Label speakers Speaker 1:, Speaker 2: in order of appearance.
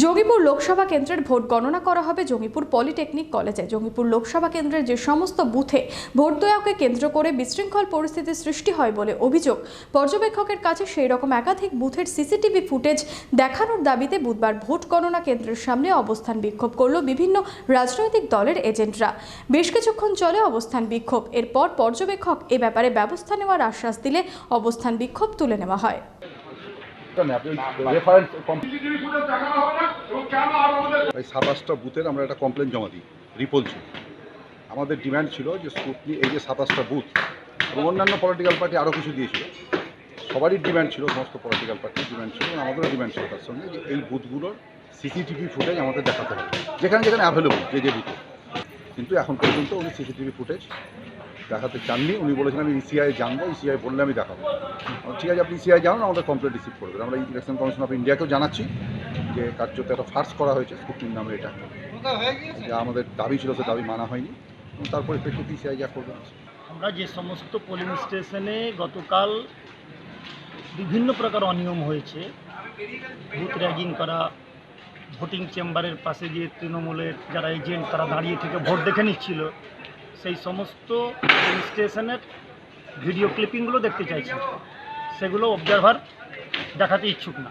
Speaker 1: জঙ্গিপুর লোকসভা কেন্দ্রের ভোট গণনা করা হবে জঙ্গিপুর পলিটেকনিক কলেজে। জঙ্গিপুর লোকসভা কেন্দ্রের যে সমস্ত বুথে ভোট দেওয়াকে কেন্দ্র করে বিশৃঙ্খল পরিস্থিতির সৃষ্টি হয় বলে অভিযোগ। পর্যবেক্ষকের কাছে সেই রকম একাধিক বুথের সিসিটিভি ফুটেজ দেখানোর দাবিতে বুধবার ভোট গণনা কেন্দ্রের সামনে অবস্থান বিক্ষোভ করল বিভিন্ন রাজনৈতিক দলের এজেন্টরা। বেশ কিছুক্ষণ চলে অবস্থান বিক্ষোভ। এরপর পর্যবেক্ষক এ ব্যাপারে ব্যবস্থা নেওয়ার আশ্বাস দিলে অবস্থান বিক্ষোভ তুলে নেওয়া হয়।
Speaker 2: এই সাতাশটা বুথের আমরা একটা কমপ্লেন জমা দিই। রিপোলছি আমাদের ডিমান্ড ছিল যে স্কুটনি এই যে সাতাশটা বুথ এবং অন্যান্য পলিটিক্যাল পার্টি আরও কিছু দিয়েছিল। সবারই ডিমান্ড ছিল, সমস্ত পলিটিক্যাল পার্টির ডিমান্ড ছিল আমাদেরও ডিমান্ড ছিল তার সঙ্গে যে এই বুথগুলোর সিসিটিভি ফুটেজ আমাদের দেখাতে হবে। যেখানে যেখানে অ্যাভেলেবল যে যে বুথে। কিন্তু এখন পর্যন্ত উনি সিসিটিভি ফুটেজ দেখাতে চাননি। উনি বলেছেন, আমি ইসিআই জানব ইসিআই বললে আমি দেখাবো। ঠিক আছে, আপনি ইসিআই জানান, আমাদের কমপ্লেন রিসিভ করবেন আমরা ইলেকশন কমিশন অফ ইন্ডিয়াকেও জানাচ্ছি। যে কার্যত একটা ফার্স করা হয়েছে, স্কুটির নামে এটা। যা আমাদের দাবি ছিল, সে দাবি মানা হয়নি। তারপরে প্রেক্ষিতে ইসিআই যা করবে।
Speaker 3: আমরা যে সমস্ত পোলিং স্টেশনে গতকাল বিভিন্ন প্রকার অনিয়ম হয়েছে। বুথ র্যাগিং করা ভোটিং চেম্বারের পাশে গিয়ে তৃণমূলের যারা এজেন্ট তারা দাঁড়িয়ে থেকে ভোট দেখে নিচ্ছিল। সেই সমস্ত পোলিং স্টেশনের ভিডিও ক্লিপিংগুলো দেখতে চাইছি। সেগুলো অবজারভার দেখাতে ইচ্ছুক না।